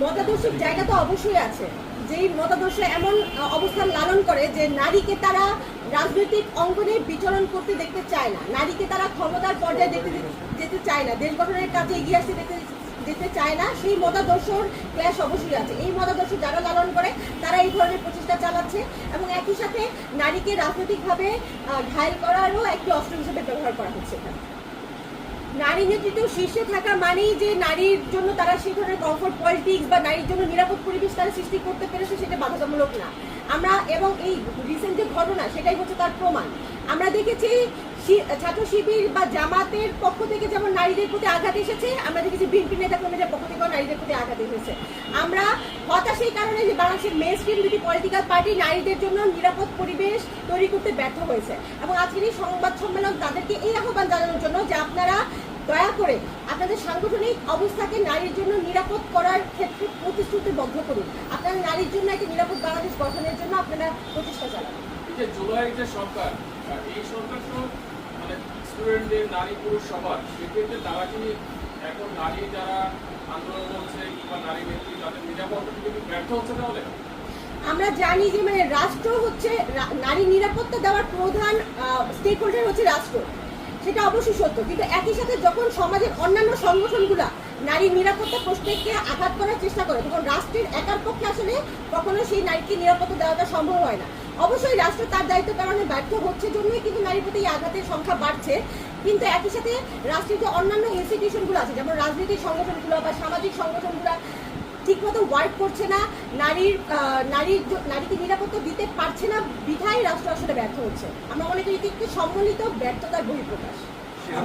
মতাদর্শের জায়গা তো অবশ্যই আছে। যেই মতাদর্শ এমন অবস্থান লালন করে যে নারীকে তারা রাজনৈতিক অঙ্গনে বিচরণ করতে দেখতে চায় না, নারীকে তারা ক্ষমতার পর্যায়ে দেখতে যেতে চায় না, দেশ গঠনের কাজে এগিয়ে আসতে দেখতে যেতে চায় না, সেই মতাদর্শর ক্লাস অবশ্যই আছে। এই মতাদর্শ যারা লালন করে, তারা এই ধরনের প্রচেষ্টা চালাচ্ছে এবং একই সাথে নারীকে রাজনৈতিকভাবে ঘায়েল করারও একটি অস্ত্র হিসেবে ব্যবহার করা হচ্ছে নারী নেতৃত্ব শীর্ষে থাকা মানেই যে নারীর জন্য তারা সেই ধরনের কমফোর্ট পলিটিক্স বা নারীর জন্য নিরাপদ পরিবেশ তারা সৃষ্টি করতে পেরেছে সেটা বাধ্যতামূলক না। আমরা এবং এই রিসেন্ট যে ঘটনা, সেটাই হচ্ছে তার প্রমাণ। আমরা দেখেছি ছাত্র শিবির বা জামাতের পক্ষ থেকে যেমন নারীদের প্রতি আঘাত এসেছে, আমরা দেখেছি বিএনপি নেতা কর্মীদের পক্ষ থেকেও নারীদের প্রতি আঘাত এসেছে। আমরা হতাশ এই কারণে যে বাংলাদেশের মেন স্ট্রিম দুটি পলিটিক্যাল পার্টি নারীদের জন্য নিরাপদ পরিবেশ তৈরি করতে ব্যর্থ হয়েছে। এবং আজকের এই সংবাদ সম্মেলন তাদেরকে এই আহ্বান জানানোর জন্য যে আপনারা দয়া করে আপনাদের সাংগঠনিক অবস্থাকে নারীর জন্য নিরাপদ করার ক্ষেত্রে প্রতিশ্রুতিবদ্ধ করুন। আপনারা নারীর জন্য একটি নিরাপদ বাংলাদেশ গঠনের জন্য আপনারা প্রচেষ্টা চালান। জুলাই যে সরকার এই সরকার তো স্টুডেন্টদের নারী পুরুষ সবার, সেক্ষেত্রে তারা কি এখন নারী যারা আন্দোলন করছে কিংবা নারী নেত্রী, তাদের নিরাপত্তা কিন্তু ব্যর্থ হচ্ছে তাহলে? আমরা জানি যে মানে রাষ্ট্র হচ্ছে নারী নিরাপত্তা দেওয়ার প্রধান স্টেক হোল্ডার হচ্ছে রাষ্ট্র। সেটা অবশ্যই সত্য। কিন্তু একই সাথে যখন সমাজের অন্যান্য সংগঠনগুলা নারীর নিরাপত্তা প্রশ্নকে আঘাত করার চেষ্টা করে, তখন রাষ্ট্রের একার পক্ষে আসলে কখনো সেই নারীকে নিরাপত্তা দেওয়াটা সম্ভব হয় না। অবশ্যই রাষ্ট্র তার দায়িত্ব পালনে ব্যর্থ হচ্ছে জন্যই কিন্তু নারীর প্রতি আঘাতের সংখ্যা বাড়ছে। কিন্তু একই সাথে রাষ্ট্রের যে অন্যান্য ইনস্টিটিউশনগুলো আছে, যেমন রাজনৈতিক সংগঠনগুলো বা সামাজিক সংগঠনগুলো ঠিকমতো ওয়ার্ক করছে না, নারীর নারীর নারীকে নিরাপত্তা দিতে পারছে না, বিধায় রাষ্ট্র আসলে ব্যর্থ হচ্ছে। আমরা মনে করি একটি সম্মিলিত ব্যর্থতার বহিঃপ্রকাশ।